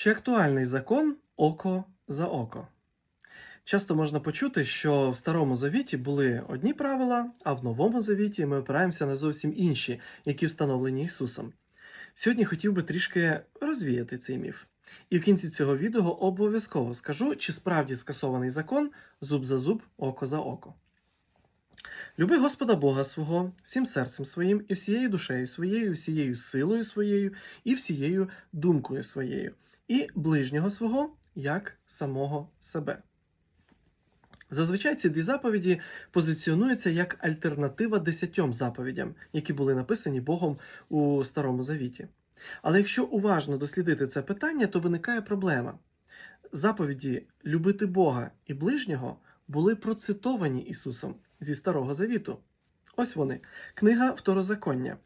Чи актуальний закон око за око? Часто можна почути, що в Старому Завіті були одні правила, а в Новому Завіті ми опираємося на зовсім інші, які встановлені Ісусом. Сьогодні хотів би трішки розвіяти цей міф. І в кінці цього відео обов'язково скажу, чи справді скасований закон зуб за зуб, око за око. Люби Господа Бога свого всім серцем своїм, і всією душею своєю, всією силою своєю, і всією думкою своєю, і ближнього свого як самого себе. Зазвичай ці дві заповіді позиціонуються як альтернатива десятьом заповідям, які були написані Богом у Старому Завіті. Але якщо уважно дослідити це питання, то виникає проблема. Заповіді любити Бога і ближнього були процитовані Ісусом зі Старого Завіту. Ось вони. Книга Второзаконня.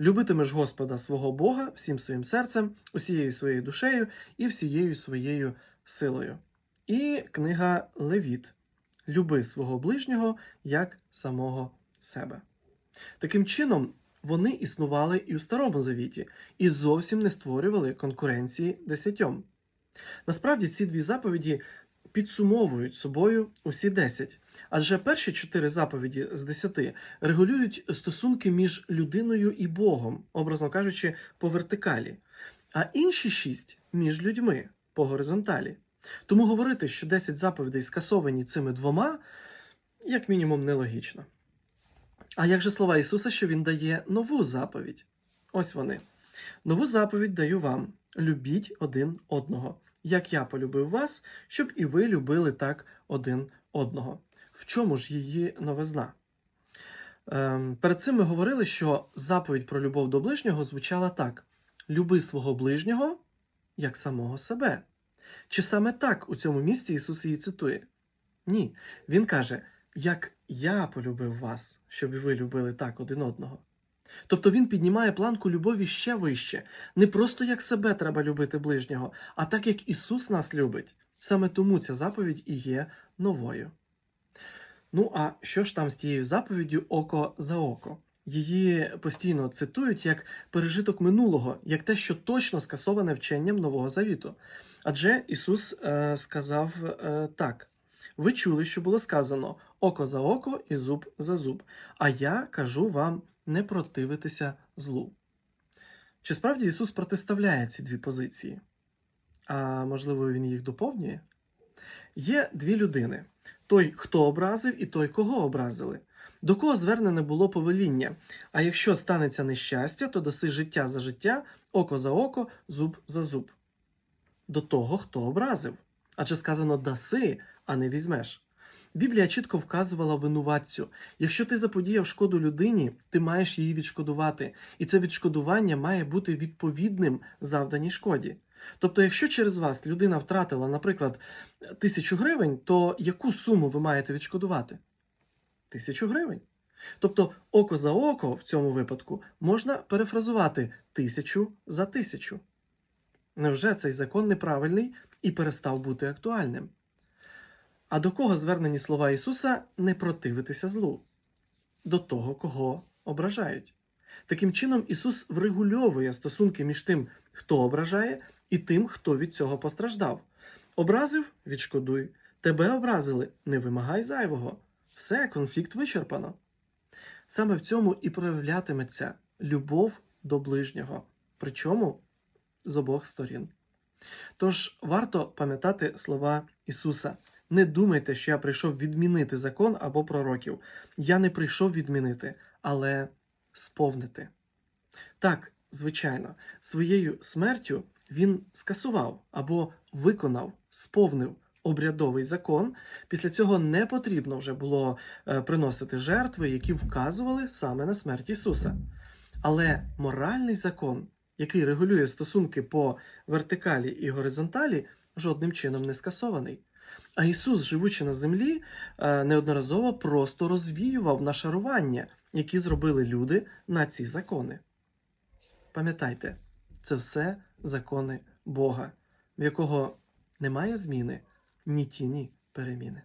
Любитимеш Господа свого Бога всім своїм серцем, усією своєю душею і всією своєю силою. І книга Левіт. Люби свого ближнього як самого себе. Таким чином, вони існували і у Старому Завіті, і зовсім не створювали конкуренції десятьом. Насправді ці дві заповіді підсумовують собою усі десять, адже перші чотири заповіді з десяти регулюють стосунки між людиною і Богом, образно кажучи, по вертикалі, а інші шість між людьми по горизонталі. Тому говорити, що 10 заповідей скасовані цими двома, як мінімум, нелогічно. А як же слова Ісуса, що Він дає нову заповідь? Ось вони. Нову заповідь даю вам: любіть один одного, як я полюбив вас, щоб і ви любили так один одного. В чому ж її новизна? Ем, перед цим ми говорили, що заповідь про любов до ближнього звучала так: люби свого ближнього як самого себе. Чи саме так у цьому місці Ісус її цитує? Ні. Він каже, як я полюбив вас, щоб і ви любили так один одного. Тобто він піднімає планку любові ще вище. Не просто як себе треба любити ближнього, а так як Ісус нас любить. Саме тому ця заповідь і є новою. Ну а що ж там з тією заповіддю око за око? Її постійно цитують як пережиток минулого, як те, що точно скасоване вченням Нового Завіту. Адже Ісус е, сказав е, так: ви чули, що було сказано око за око і зуб за зуб. А я кажу вам не противитися злу. Чи справді Ісус протиставляє ці дві позиції? А можливо, Він їх доповнює? Є дві людини: той, хто образив, і той, кого образили. До кого звернене було повеління. А якщо станеться нещастя, то даси життя за життя, око за око, зуб за зуб. До того, хто образив. Адже сказано даси, а не візьмеш. Біблія чітко вказувала винуватцю: якщо ти заподіяв шкоду людині, ти маєш її відшкодувати, і це відшкодування має бути відповідним завданій шкоді. Тобто, якщо через вас людина втратила, наприклад, тисячу гривень, то яку суму ви маєте відшкодувати? Тисячу гривень. Тобто, око за око в цьому випадку можна перефразувати тисячу за тисячу. Невже цей закон неправильний і перестав бути актуальним? А до кого звернені слова Ісуса не противитися злу? До того, кого ображають. Таким чином, Ісус врегульовує стосунки між тим, хто ображає, і тим, хто від цього постраждав. Образив відшкодуй. Тебе образили, не вимагай зайвого. Все, конфлікт вичерпано. Саме в цьому і проявлятиметься любов до ближнього, причому з обох сторін. Тож варто пам'ятати слова Ісуса. Не думайте, що я прийшов відмінити закон або пророків. Я не прийшов відмінити, але сповнити. Так, звичайно, своєю смертю він скасував або виконав, сповнив обрядовий закон. Після цього не потрібно вже було е, приносити жертви, які вказували саме на смерть Ісуса. Але моральний закон, який регулює стосунки по вертикалі і горизонталі, жодним чином не скасований. А Ісус, живучи на землі, е, неодноразово просто розвіював нашарування, які зробили люди на ці закони. Пам'ятайте, це все закони Бога, в якого немає зміни, ні тіні переміни.